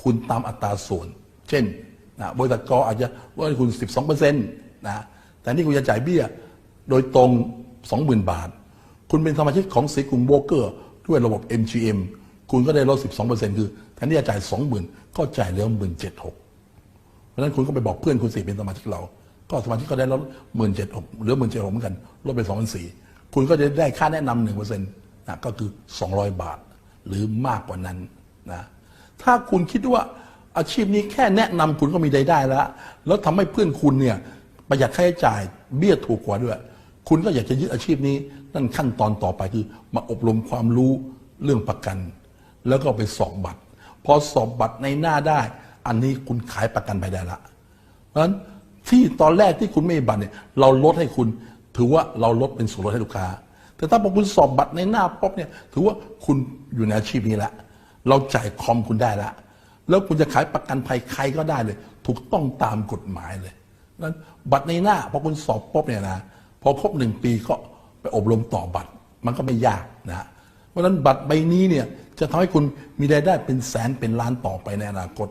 คุณตามอัตราส่วน เช่นนะบริษัทกอาจจะลดให้คุณ 12%นะแต่นี่คุณจะจ่ายเบี้ยโดยตรง 20,000 บาท คุณเป็นสมาชิกของสีกรุงโบเกอร์ด้วยระบบ MGM คุณก็ได้ลด 12%คือแทนที่จะจ่าย 20,000 ก็จ่ายเหลือ17,600เพราะฉะนั้นคุณก็ไปบอกเพื่อนคุณสิเป็นสมาชิกเรา ก็สมาชิกก็ได้ลด17,600เหลือ17,600เหมือนกันลดไป2,400คุณก็จะได้ค่าแนะนำ1%นะก็คือ 200 บาท หรือมากกว่านั้นนะ ถ้าคุณคิดว่าอาชีพนี้แค่แนะนำคุณก็มีรายได้แล้ว แล้วทำให้เพื่อนคุณเนี่ยประหยัดค่าใช้จ่ายเบี้ยถูกกว่าด้วย คุณก็อยากจะยึดอาชีพนี้ นั่นขั้นตอนต่อไปคือ มาอบรมความรู้เรื่องประกัน แล้วก็ไปสอบบัตร พอสอบบัตรในหน้าได้ อันนี้คุณขายประกันไปได้ละ เพราะฉะนั้นที่ตอนแรกที่คุณไม่มีบัตรเนี่ยเราลดให้คุณ ถือว่าเราลดเป็นส่วนลดให้ลูกค้า แต่ถ้าพอคุณสอบบัตรในหน้าป๊บเนี่ยถือว่าคุณอยู่ในอาชีพนี้แล้ว เราจ่ายคอมคุณได้แล้วแล้วคุณจะขายประกันภัยใครก็ได้เลย ถูกต้องตามกฎหมายเลยนั้นบัตรในหน้าพอคุณสอบปุ๊บเนี่ยนะพอครบหนึ่งปีก็ไปอบรมต่อบัตร มันก็ไม่ยากนะเพราะฉะนั้นบัตรใบนี้เนี่ยจะทำให้คุณมีรายได้เป็นแสนเป็นล้านต่อไปในอนาคต